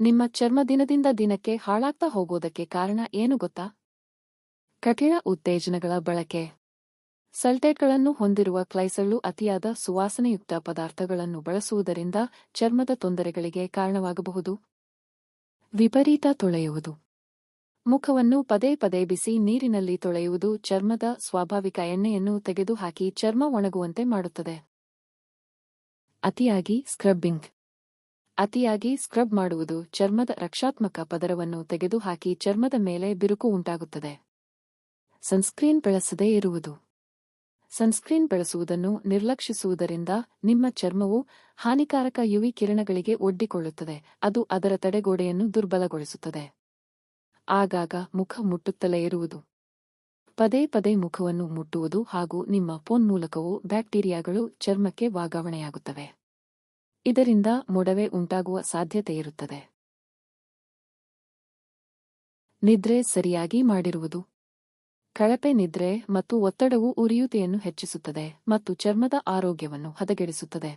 ನಿಮ್ಮ ಚರ್ಮ ದಿನದಿಂದ ದಿನಕ್ಕೆ ಹಾಳಾಗ್ತಾ ಹೋಗೋದಕ್ಕೆ ಕಾರಣ ಏನು ಗೊತ್ತಾ? ಕಠಿಣ ಉತ್ತೇಜನಗಳ ಬಳಕೆ. ಸಲ್ಟೇಟ್ಗಳನ್ನು ಹೊಂದಿರುವ ಕ್ಲೈಸಳ್ಳು ಅತಿಯಾದ ಸುವಾಸನೆಯುಕ್ತ ಪದಾರ್ಥಗಳನ್ನು ಬಳಸುವುದರಿಂದ ಚರ್ಮದ ತೊಂದರೆಗಳಿಗೆ ಕಾರಣವಾಗಬಹುದು. ವಿಪರೀತ ತೊಳೆಯುವುದು. ಮುಖವನ್ನು ಪದೇ ಪದೇ ಬಿಸಿ ನೀರಿನಲ್ಲಿ ತೊಳೆಯುವುದು ಚರ್ಮದ ಸ್ವಾಭಾವಿಕ ಎಣ್ಣೆಯನ್ನು ತೆಗೆದುಹಾಕಿ ಚರ್ಮ ಒಣಗುವಂತೆ ಮಾಡುತ್ತದೆ. ಅತಿಯಾಗಿ ಸ್ಕ್ರಬ್ಬಿಂಗ್. ಅತಿಯಾಗಿ ಸ್ಕ್ರಬ್ ಮಾಡುವುದು ಚರ್ಮದ ರಕ್ಷಾತ್ಮಕ ಪದರವನ್ನು ತೆಗೆದುಹಾಕಿ ಚರ್ಮದ ಮೇಲೆ ಬಿರುಕು ಉಂಟಾಗುತ್ತದೆ. ಸನ್ಸ್ಕ್ರೀನ್ ಬಳಸದೇ ಇರುವುದು. ಸನ್ಸ್ಕ್ರೀನ್ ಬಳಸುವುದನ್ನು ನಿರ್ಲಕ್ಷಿಸುವುದರಿಂದ ನಿಮ್ಮ ಚರ್ಮವು ಹಾನಿಕಾರಕ ಯುವಿ ಕಿರಣಗಳಿಗೆ ಒಡ್ಡಿಕೊಳ್ಳುತ್ತದೆ, ಅದು ಅದರ ತಡೆಗೋಡೆಯನ್ನು ದುರ್ಬಲಗೊಳಿಸುತ್ತದೆ. ಆಗಾಗ ಮುಖ ಮುಟ್ಟುತ್ತಲೇ ಇರುವುದು. ಪದೇ ಪದೇ ಮುಖವನ್ನು ಮುಟ್ಟುವುದು ಹಾಗೂ ನಿಮ್ಮ ಫೋನ್ ಮೂಲಕವೂ ಬ್ಯಾಕ್ಟೀರಿಯಾಗಳು ಚರ್ಮಕ್ಕೆ ವರ್ಗಾವಣೆಯಾಗುತ್ತವೆ ಇದರಿಂದ ಮೊಡವೆ ಉಂಟಾಗುವ ಸಾಧ್ಯತೆಯಿರುತ್ತದೆ ನಿದ್ರೆ ಸರಿಯಾಗಿ ಮಾಡಿರುವುದು. ಕಳಪೆ ನಿದ್ರೆ ಮತ್ತು ಒತ್ತಡವು ಉರಿಯೂತೆಯನ್ನು ಹೆಚ್ಚಿಸುತ್ತದೆ ಮತ್ತು ಚರ್ಮದ ಆರೋಗ್ಯವನ್ನು ಹದಗೆಡಿಸುತ್ತದೆ.